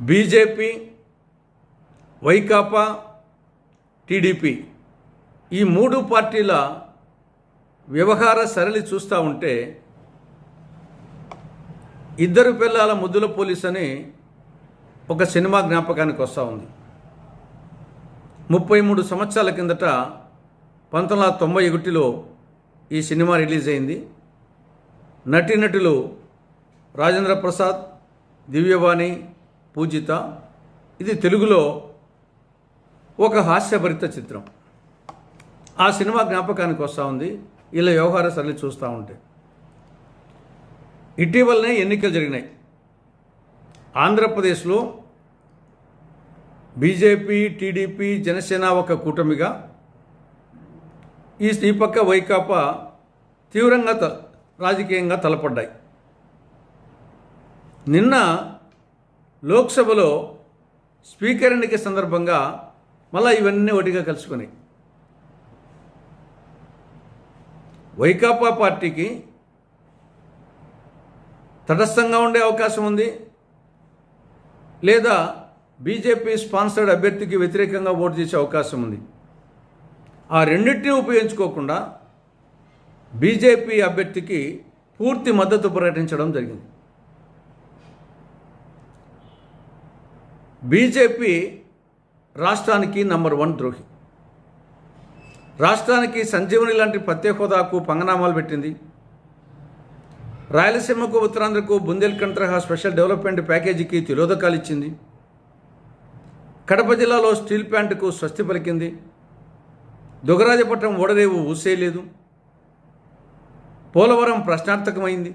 BJP Vaikapa TDP ఈ మూడు పార్టీల వ్యవహార సరళి చూస్తూ ఉంటే ఇద్దరు పిల్లల ముద్దుల పోలీస్ అని ఒక సినిమా జ్ఞాపకానికి వస్తూ ఉంది. ముప్పై మూడు సంవత్సరాల కిందట పంతొమ్మిది వందల తొంభై ఒకటిలో ఈ సినిమా రిలీజ్ అయింది. నటీనటులు రాజేంద్ర ప్రసాద్ దివ్యవాణి పూజిత. ఇది తెలుగులో ఒక హాస్యభరిత చిత్రం. ఆ సినిమా జ్ఞాపకానికి వస్తూ ఉంది. ఇలా వ్యవహార సరళి చూస్తూ ఉంటే. ఇటీవలనే ఎన్నికలు జరిగినాయి. ఆంధ్రప్రదేశ్లో బీజేపీ టీడీపీ జనసేన ఒక కూటమిగా ఈ శ్రీపక్క వైకాపా తీవ్రంగా త రాజకీయంగా తలపడ్డాయి. నిన్న లోక్సభలో స్పీకర్ ఎన్నిక సందర్భంగా మళ్ళీ ఇవన్నీ ఒకటిగా కలుసుకున్నాయి వైకాపా పార్టీకి తటస్థంగా ఉండే అవకాశం ఉంది. లేదా బీజేపీ స్పాన్సర్డ్ అభ్యర్థికి వ్యతిరేకంగా ఓటు చేసే అవకాశం ఉంది. ఆ రెండింటినీ ఉపయోగించుకోకుండా బీజేపీ అభ్యర్థికి పూర్తి మద్దతు ప్రకటించడం జరిగింది. బీజేపీ రాష్ట్రానికి నంబర్ వన్ ద్రోహి. రాష్ట్రానికి సంజీవని లాంటి ప్రత్యేక హోదాకు పంగనామాలు పెట్టింది. రాయలసీమకు ఉత్తరాంధ్రకు బుందేల్ఖండ్ తరహా స్పెషల్ డెవలప్మెంట్ ప్యాకేజీకి తిరోధకాలు ఇచ్చింది. కడప జిల్లాలో స్టీల్ ప్లాంట్కు స్వస్తి పలికింది. దుగరాజపట్నం ఓడరేవు ఊసేయలేదు. పోలవరం ప్రశ్నార్థకమైంది.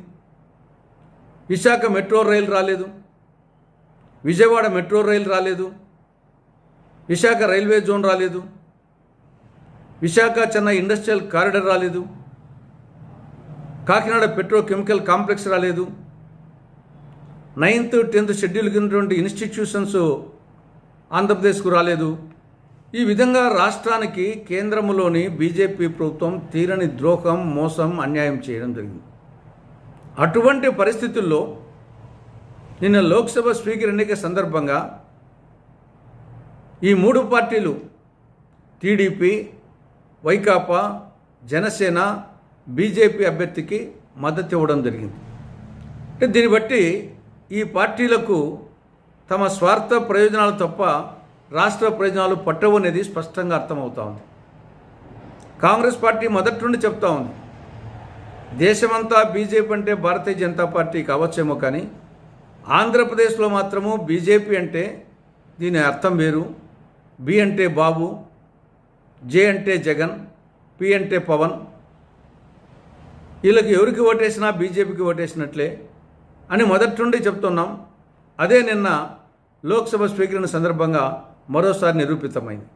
విశాఖ మెట్రో రైలు రాలేదు. విజయవాడ మెట్రో రైలు రాలేదు. విశాఖ రైల్వే జోన్ రాలేదు. విశాఖ చెన్నై ఇండస్ట్రియల్ కారిడర్ రాలేదు. కాకినాడ పెట్రోకెమికల్ కాంప్లెక్స్ రాలేదు. నైన్త్ టెన్త్ షెడ్యూల్ కిందటువంటి ఇన్స్టిట్యూషన్స్ ఆంధ్రప్రదేశ్కు రాలేదు. ఈ విధంగా రాష్ట్రానికి కేంద్రంలోని బీజేపీ ప్రభుత్వం తీరని ద్రోహం మోసం అన్యాయం చేయడం జరిగింది. అటువంటి పరిస్థితుల్లో నిన్న లోక్సభ స్పీకర్ ఎన్నిక సందర్భంగా ఈ మూడు పార్టీలు టీడీపీ వైకాపా జనసేన బీజేపీ అభ్యర్థికి మద్దతు ఇవ్వడం జరిగింది. అంటే దీన్ని బట్టి ఈ పార్టీలకు తమ స్వార్థ ప్రయోజనాలు తప్ప రాష్ట్ర ప్రయోజనాలు పట్టవు అనేది స్పష్టంగా అర్థమవుతా ఉంది. కాంగ్రెస్ పార్టీ మొదటి నుండి చెప్తా ఉంది. దేశమంతా బీజేపీ అంటే భారతీయ జనతా పార్టీ కావచ్చేమో కానీ ఆంధ్రప్రదేశ్లో మాత్రము బీజేపీ అంటే దీని అర్థం వేరు. బి అంటే బాబు జే అంటే జగన్ పి అంటే పవన్. వీళ్ళకి ఎవరికి ఓటేసినా బీజేపీకి ఓటేసినట్లే అని మొదటి నుండి చెప్తున్నాం. అదే నిన్న లోక్సభ స్పీకర్ సందర్భంగా మరోసారి నిరూపితమైంది.